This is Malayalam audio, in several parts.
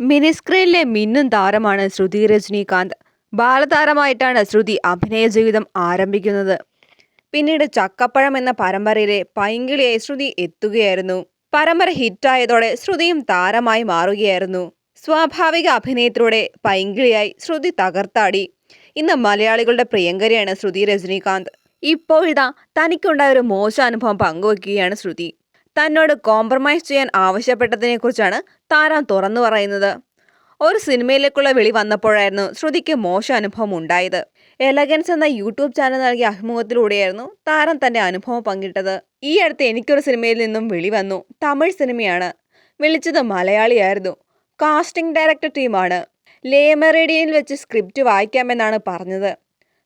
മിനിസ്ക്രീനിലെ മിന്നും താരമാണ് ശ്രുതി രജനീകാന്ത്. ബാലതാരമായിട്ടാണ് ശ്രുതി അഭിനയ ജീവിതം ആരംഭിക്കുന്നത്. പിന്നീട് ചക്കപ്പഴം എന്ന പരമ്പരയിലെ പൈങ്കിളിയായി ശ്രുതി എത്തുകയായിരുന്നു. പരമ്പര ഹിറ്റായതോടെ ശ്രുതിയും താരമായി മാറുകയായിരുന്നു. സ്വാഭാവിക അഭിനയത്തിലൂടെ പൈങ്കിളിയായി ശ്രുതി തകർത്താടി. ഇന്ന് മലയാളികളുടെ പ്രിയങ്കരിയാണ് ശ്രുതി രജനീകാന്ത്. ഇപ്പോഴിതാ തനിക്കുണ്ടായ ഒരു മോശം അനുഭവം പങ്കുവയ്ക്കുകയാണ് ശ്രുതി. തന്നോട് കോംപ്രമൈസ് ചെയ്യാൻ ആവശ്യപ്പെട്ടതിനെക്കുറിച്ചാണ് താരം തുറന്നു പറയുന്നത്. ഒരു സിനിമയിലേക്കുള്ള വിളി വന്നപ്പോഴായിരുന്നു ശ്രുതിക്ക് മോശം അനുഭവം ഉണ്ടായത്. എലഗൻസ് എന്ന യൂട്യൂബ് ചാനൽ നൽകിയ അഭിമുഖത്തിലൂടെയായിരുന്നു താരം തന്റെ അനുഭവം പങ്കിട്ടത്. ഈ അടുത്ത് എനിക്കൊരു സിനിമയിൽ നിന്നും വിളി വന്നു. തമിഴ് സിനിമയാണ്. വിളിച്ചത് മലയാളിയായിരുന്നു. കാസ്റ്റിംഗ് ഡയറക്ടർ ടീമാണ്. ലേമറേഡിയനിൽ വെച്ച് സ്ക്രിപ്റ്റ് വായിക്കാമെന്നാണ് പറഞ്ഞത്.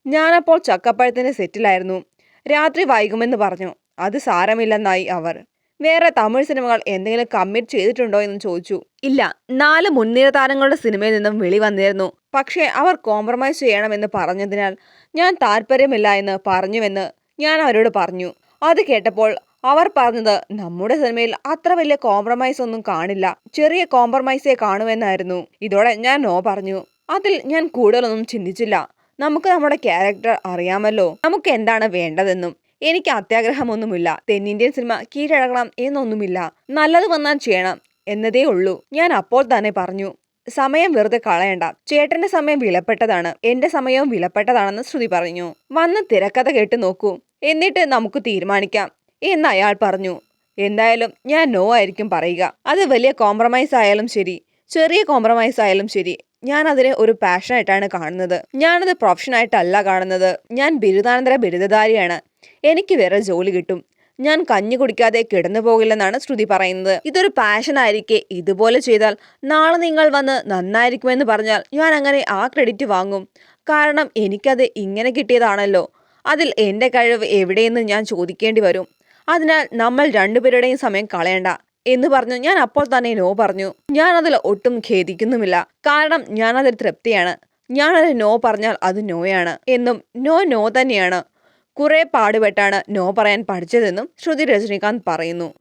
ഞാനപ്പോൾ ചക്കപ്പഴത്തിന്റെ സെറ്റിലായിരുന്നു രാത്രി വൈകുമെന്ന് പറഞ്ഞു. അത് സാരമില്ലെന്നായി അവർ. വേറെ തമിഴ് സിനിമകൾ എന്തെങ്കിലും കമ്മിറ്റ് ചെയ്തിട്ടുണ്ടോ എന്ന് ചോദിച്ചു. ഇല്ല നാല് മുൻനിര താരങ്ങളുടെ സിനിമയിൽ നിന്നും വിളി വന്നിരുന്നു. പക്ഷേ അവർ കോംപ്രമൈസ് ചെയ്യണമെന്ന് പറഞ്ഞതിനാൽ ഞാൻ താല്പര്യമില്ല എന്ന് പറഞ്ഞുവെന്ന് ഞാൻ അവരോട് പറഞ്ഞു. അത് കേട്ടപ്പോൾ അവർ പറഞ്ഞത് നമ്മുടെ സിനിമയിൽ അത്ര വലിയ കോംപ്രമൈസ് ഒന്നും കാണില്ല. ചെറിയ കോംപ്രമൈസേ കാണുമെന്നായിരുന്നു. ഇതോടെ ഞാൻ നോ പറഞ്ഞു. അതിൽ ഞാൻ കൂടുതലൊന്നും ചിന്തിച്ചില്ല. നമുക്ക് നമ്മുടെ ക്യാരക്ടർ അറിയാമല്ലോ. നമുക്ക് എന്താണ് വേണ്ടതെന്നും. എനിക്ക് അത്യാഗ്രഹമൊന്നുമില്ല. തെന്നിന്ത്യൻ സിനിമ കീഴടങ്ങണം എന്നൊന്നുമില്ല. നല്ലത് വന്നാൽ ചെയ്യണം എന്നതേ ഉള്ളൂ. ഞാൻ അപ്പോൾ തന്നെ പറഞ്ഞു. സമയം വെറുതെ കളയണ്ട. ചേട്ടന്റെ സമയം വിലപ്പെട്ടതാണ്. എന്റെ സമയവും വിലപ്പെട്ടതാണെന്ന് ശ്രുതി പറഞ്ഞു. വന്ന് തിരക്കഥ കേട്ട് നോക്കൂ. എന്നിട്ട് നമുക്ക് തീരുമാനിക്കാം എന്ന് അയാൾ പറഞ്ഞു. എന്തായാലും ഞാൻ നോ ആയിരിക്കും പറയുക. അത് വലിയ കോംപ്രമൈസ് ആയാലും ശരി. ചെറിയ കോംപ്രമൈസ് ആയാലും ശരി. ഞാൻ അതിനെ ഒരു പാഷനായിട്ടാണ് കാണുന്നത്. ഞാനത് പ്രൊഫഷനായിട്ടല്ല കാണുന്നത്. ഞാൻ ബിരുദാനന്തര ബിരുദധാരിയാണ്. എനിക്ക് വേറെ ജോലി കിട്ടും. ഞാൻ കഞ്ഞി കുടിക്കാതെ കിടന്നു പോകില്ലെന്നാണ് ശ്രുതി പറയുന്നത്. ഇതൊരു പാഷനായിരിക്കെ ഇതുപോലെ ചെയ്താൽ നാളെ നിങ്ങൾ വന്ന് നന്നായിരിക്കുമെന്ന് പറഞ്ഞാൽ ഞാൻ അങ്ങനെ ആ ക്രെഡിറ്റ് വാങ്ങും. കാരണം എനിക്കത് ഇങ്ങനെ കിട്ടിയതാണല്ലോ. അതിൽ എന്റെ കഴിവ് എവിടെയെന്ന് ഞാൻ ചോദിക്കേണ്ടി വരും. അതിനാൽ നമ്മൾ രണ്ടുപേരുടെയും സമയം കളയണ്ട. എന്ന് പറഞ്ഞു. ഞാൻ അപ്പോൾ തന്നെ നോ പറഞ്ഞു. ഞാൻ അതിൽ ഒട്ടും ഖേദിക്കുന്നുമില്ല. കാരണം ഞാൻ അതിൽ തൃപ്തിയാണ്. അതിൽ നോ പറഞ്ഞാൽ അത് നോയാണ് എന്നും നോ നോ തന്നെയാണ്. കുറെ പാടുപെട്ടാണ് നോ പറയാൻ പഠിച്ചതെന്നും ശ്രുതി രജനീകാന്ത് പറയുന്നു.